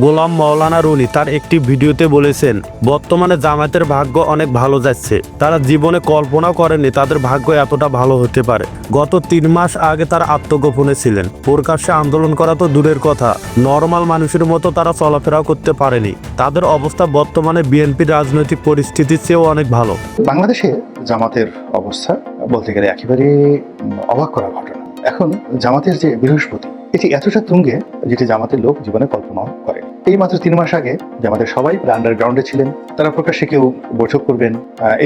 গোলাম মৌলানা Rooney তার একটি ভিডিওতে বলেছেন, বর্তমানে জামায়াতের ভাগ্য অনেক ভালো যাচ্ছে। তারা জীবনে কল্পনা করেনি তাদের ভাগ্য এতটা ভালো হতে পারে। গত তিন মাস আগে তারা আত্মগোপনে ছিলেন। প্রকাশ্যে আন্দোলন করা তো দূরের কথা। নর্মাল মানুষের মতো তারা চলাফেরা করতে পারেনি। তাদের অবস্থা বর্তমানে বিএনপির রাজনৈতিক পরিস্থিতির চেয়েও অনেক ভালো। বাংলাদেশে জামাতের অবস্থা বলতে গেলে একেবারে অবাক করা ঘটনা। এখন জামাতের যে বৃহস্পতি, এটি এতটা তুঙ্গে যেটি জামাতের লোক জীবনে কল্পনাও করে। এই মাত্র তিন মাস আগে জামাতের সবাই আন্ডারগ্রাউন্ডে ছিলেন, তারা প্রকাশ্যে কেউ বৈঠক করবেন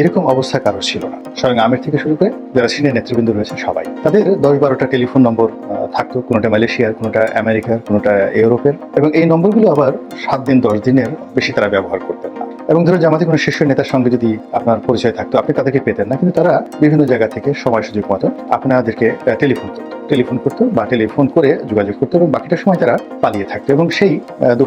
এরকম অবস্থা কারও ছিল না। স্বয়ং আমের থেকে শুরু করে যারা সিনিয়র নেতৃবৃন্দ রয়েছে সবাই। তাদের দশ বারোটা টেলিফোন নম্বর থাকতো, কোনোটা মালয়েশিয়ার, কোনোটা আমেরিকার, কোনোটা ইউরোপের। এবং এই নম্বরগুলো আবার সাত দিন, দশ দিনের বেশি তারা ব্যবহার করতেন না। এবং ধরো জামাতে কোনো শীর্ষ নেতার সঙ্গে যদি আপনার পরিচয় থাকতো, আপনি তাদেরকে পেতেন না, কিন্তু তারা বিভিন্ন জায়গা থেকে সময় সুযোগ মতো আপনাদেরকে টেলিফোন করতো টেলিফোন করতো বা টেলিফোন করে যোগাযোগ করতো এবং বাকিটা সময় তারা পালিয়ে থাকতো এবং সেই দু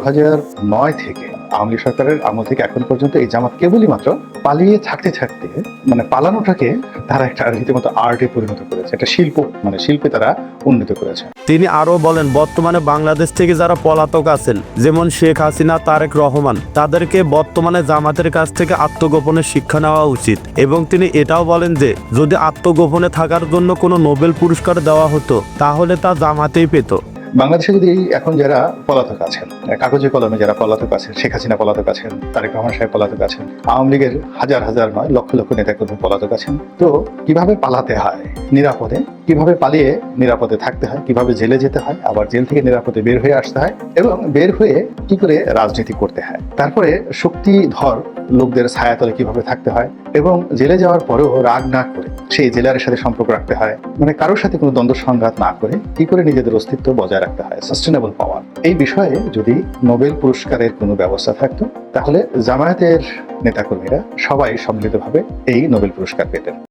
নয় থেকে আওয়ামী সরকারের আমল থেকে এখন পর্যন্ত এই জামাত কেবলই মাত্র পালিয়ে থাকতে থাকতে মানে পালানোটাকে তারা একটা রীতিমতো আর্টে পরিণত করেছে, একটা শিল্প মানে শিল্পে তারা উন্নীত করেছে। তিনি আরও বলেন, বর্তমানে বাংলাদেশ থেকে যারা পলাতক আছেন, যেমন শেখ হাসিনা, তারেক রহমান, তাদেরকে বর্তমানে জামাতের কাছ থেকে আত্মগোপনের শিক্ষা নেওয়া উচিত। এবং তিনি এটাও বলেন যে, যদি আত্মগোপনে থাকার জন্য কোনো নোবেল পুরস্কার দেওয়া হতো, তাহলে তা জামাতেই পেত। বাংলাদেশে যদি এখন যারা পলাতক আছেন কাগজে কলমে যারা পলাতক আছেন, শেখ হাসিনা পলাতক আছেন, তারেক রহমান সাহেব পলাতক আছেন, আওয়ামী লীগের হাজার হাজার নয়, লক্ষ লক্ষ নেতাকর্মী পলাতক আছেন, তো কীভাবে পালাতে হয় নিরাপদে? কীভাবে পালিয়ে নিরাপদে থাকতে হয়? কীভাবে জেলে যেতে হয়? আবার জেল থেকে নিরাপদে বের হয়ে আসতে হয়? এবং বের হয়ে কি করে রাজনীতি করতে হয়? তারপরে শক্তিধর লোকদের ছায়াতলে কীভাবে থাকতে হয় এবং জেলে যাওয়ার পরেও রাগ না করে সেই জেলারের সাথে সম্পর্ক রাখতে হয়। মানে কারোর সাথে কোনো দ্বন্দ্ব সংঘাত না করে কি করে নিজেদের অস্তিত্ব বজায় রাখতে হয়? সাস্টেনেবল পাওয়ার এই বিষয়ে যদি নোবেল পুরস্কারের কোনো ব্যবস্থা থাকতো, তাহলে জামায়াতের নেতাকর্মীরা সবাই সম্মিলিতভাবে এই নোবেল পুরস্কার পেতেন।